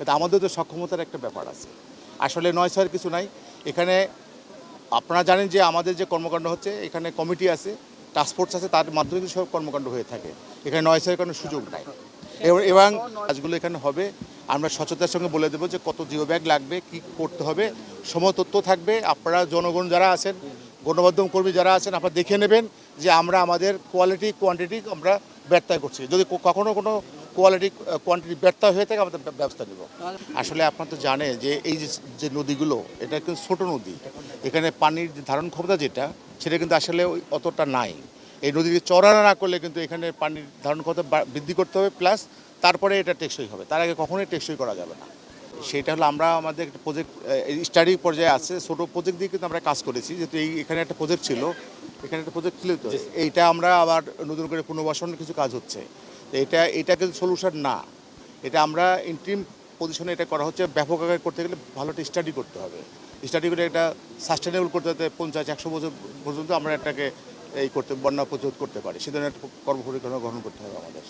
কিন্তু আমাদের তো সক্ষমতার একটা ব্যাপার আছে। আসলে নয় ছয়ের কিছু নাই। এখানে আপনারা জানেন যে আমাদের যে কর্মকাণ্ড হচ্ছে, এখানে কমিটি আছে টাস্কফোর্স আছে, তার মাধ্যমে সব কর্মকাণ্ড হয়ে থাকে। এখানে নয় ছয়ের কোনো সুযোগ নাই। এবং- কাজগুলো এখানে হবে। আমরা স্বচ্ছতার সঙ্গে বলে দেবো যে কত জিও ব্যাগ লাগবে, কি করতে হবে। সময় তথ্য থাকবে। আপনারা জনগণ যারা আছেন, গণমাধ্যম কর্মী যারা আছেন, আপনারা দেখে নেবেন যে আমরা আমাদের কোয়ালিটি কোয়ান্টিটি আমরা ব্যর্থয় করছি। যদি ক- কখনো কোনো কোয়ালিটি কোয়ান্টিটি ব্যর্থ হয়ে থাকে, আমাদের ব্যবস্থা নেব। আসলে আপনার তো জানে যে এই যে নদীগুলো, এটা কিন্তু ছোটো নদী। এখানে পানির ধারণ ক্ষমতা যেটা, সেটা কিন্তু আসলে অতটা নাই। এই নদীকে চড়া না করলে কিন্তু এখানে পানির ধারণ ক্ষমতা বৃদ্ধি করতে হবে প্লাস তারপরে এটা টেকসই হবে। তার আগে কখনোই টেকসই করা যাবে না। সেটা হলো আমরা আমাদের একটা প্রজেক্ট স্টাডি পর্যায়ে আছে। ছোটো প্রজেক্ট দিয়ে কিন্তু আমরা কাজ করেছি। যেহেতু এই, এখানে একটা প্রজেক্ট ছিল এখানে একটা প্রজেক্ট ছিল তো এইটা আমরা আবার নতুন করে পুনর্বাসনের কিছু কাজ হচ্ছে। তো এটা এটা কিন্তু সলিউশন না। এটা আমরা ইন্ট্রিম পজিশনে এটা করা হচ্ছে ব্যাপক আকারে করতে গেলে ভালো একটা স্টাডি করতে হবে। স্টাডি করে এটা সাস্টেনেবল করতে হতে পঞ্চাশ একশো বছর পর্যন্ত আমরা এটাকে এই করতে বন্যা প্রতিরোধ করতে পারি। সে ধরনের একটা কর্মপরিকল্পনা গ্রহণ করতে হবে আমাদের।